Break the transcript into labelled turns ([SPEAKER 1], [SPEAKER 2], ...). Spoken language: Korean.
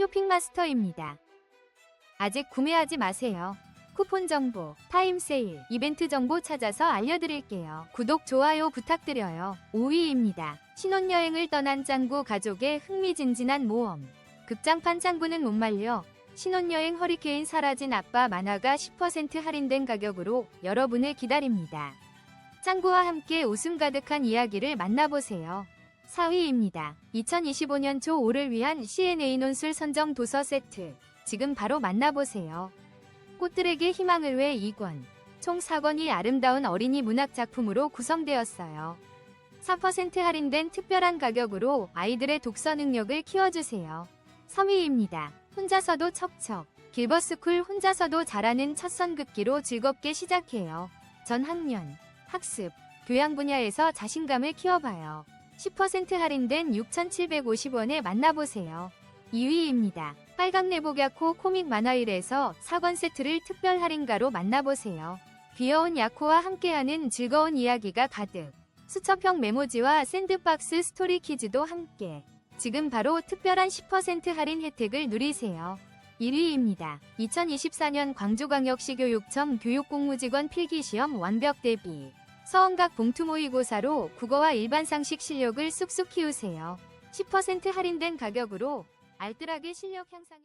[SPEAKER 1] 쇼핑마스터입니다. 아직 구매하지 마세요. 쿠폰 정보, 타임 세일, 이벤트 정보 찾아서 알려드릴게요. 구독, 좋아요 부탁드려요. 5위입니다. 신혼여행을 떠난 짱구 가족의 흥미진진한 모험. 극장판 짱구는 못 말려. 신혼여행 허리케인 사라진 아빠 만화가 10% 할인된 가격으로 여러분을 기다립니다. 짱구와 함께 웃음 가득한 이야기를 만나보세요. 4위입니다. 2025년 초 5를 위한 CNA 논술 선정 도서 세트. 지금 바로 만나보세요. 꽃들에게 희망을 외 2권. 총 4권이 아름다운 어린이 문학 작품으로 구성되었어요. 4% 할인된 특별한 가격으로 아이들의 독서 능력을 키워주세요. 3위입니다. 혼자서도 척척. 길버스쿨 혼자서도 잘하는 첫 선긋기로 즐겁게 시작해요. 전 학년, 학습, 교양 분야에서 자신감을 키워봐요. 10% 할인된 6,750원에 만나보세요. 2위입니다. 빨강 내복 야코 코믹 만화일에서 4권 세트를 특별 할인가로 만나보세요. 귀여운 야코와 함께하는 즐거운 이야기가 가득. 수첩형 메모지와 샌드박스 스토리 퀴즈도 함께. 지금 바로 특별한 10% 할인 혜택을 누리세요. 1위입니다. 2024년 광주광역시 교육청 교육공무직원 필기시험 완벽 대비. 서원각 봉투 모의고사로 국어와 일반 상식 실력을 쑥쑥 키우세요. 10% 할인된 가격으로 알뜰하게 실력 향상에